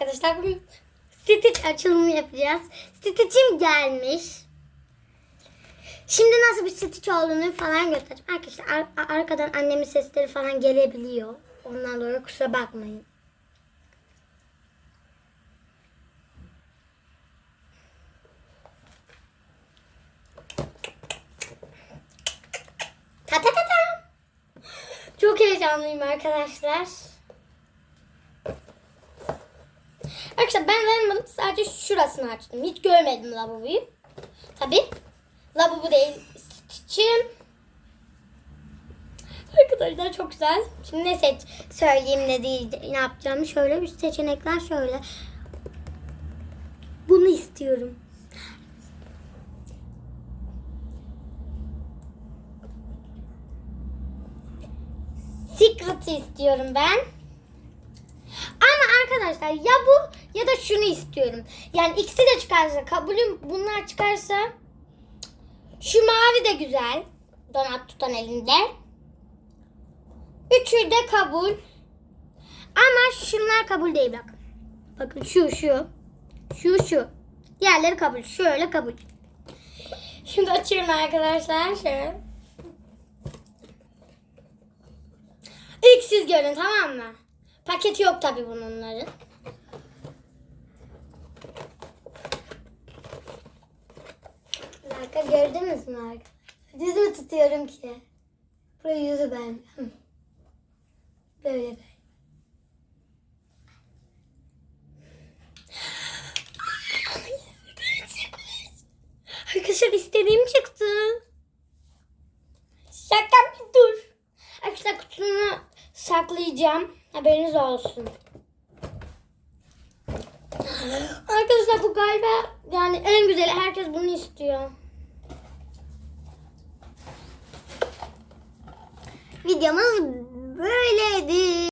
Arkadaşlar bugün Stitch açılımı yapacağız. Stitch'im gelmiş. Şimdi nasıl bir Stitch olduğunu falan göstereceğim. Arkadaşlar ar- arkadan annemin sesleri falan gelebiliyor. Ondan dolayı kusura bakmayın. Ta ta ta ta. Çok heyecanlıyım arkadaşlar. Arkadaşlar ben lavabonun sadece şurasını açtım. Hiç görmedim lavaboyu. Tabi. Lavabo değil. Stitch'im. Arkadaşlar çok güzel. Şimdi ne seç söyleyeyim ne değil ne yapacağım. Şöyle üst seçenekler şöyle. Bunu istiyorum. Secret'ı istiyorum ben. Arkadaşlar ya bu ya da şunu istiyorum. Yani ikisi de çıkarsa kabulüm bunlar çıkarsa şu mavi de güzel. Donat tutan elinde. Üçü de kabul. Ama şunlar kabul değil bak. Bakın şu şu. Şu şu. Diğerleri kabul. Şöyle kabul. Şimdi açıyorum arkadaşlar. Şöyle. İlk siz görün tamam mı? Paketi yok tabi bunların. Dakika gördünüz mü? Düz mü tutuyorum ki? Buraya yüzü ben. Böyle ben. Arkadaşlar istediğim çıktı. Şaka bir dur. Arkadaşlar kutunu saklayacağım. Haberiniz olsun. Arkadaşlar bu galiba yani en güzeli. Herkes bunu istiyor. Videomuz böyleydi.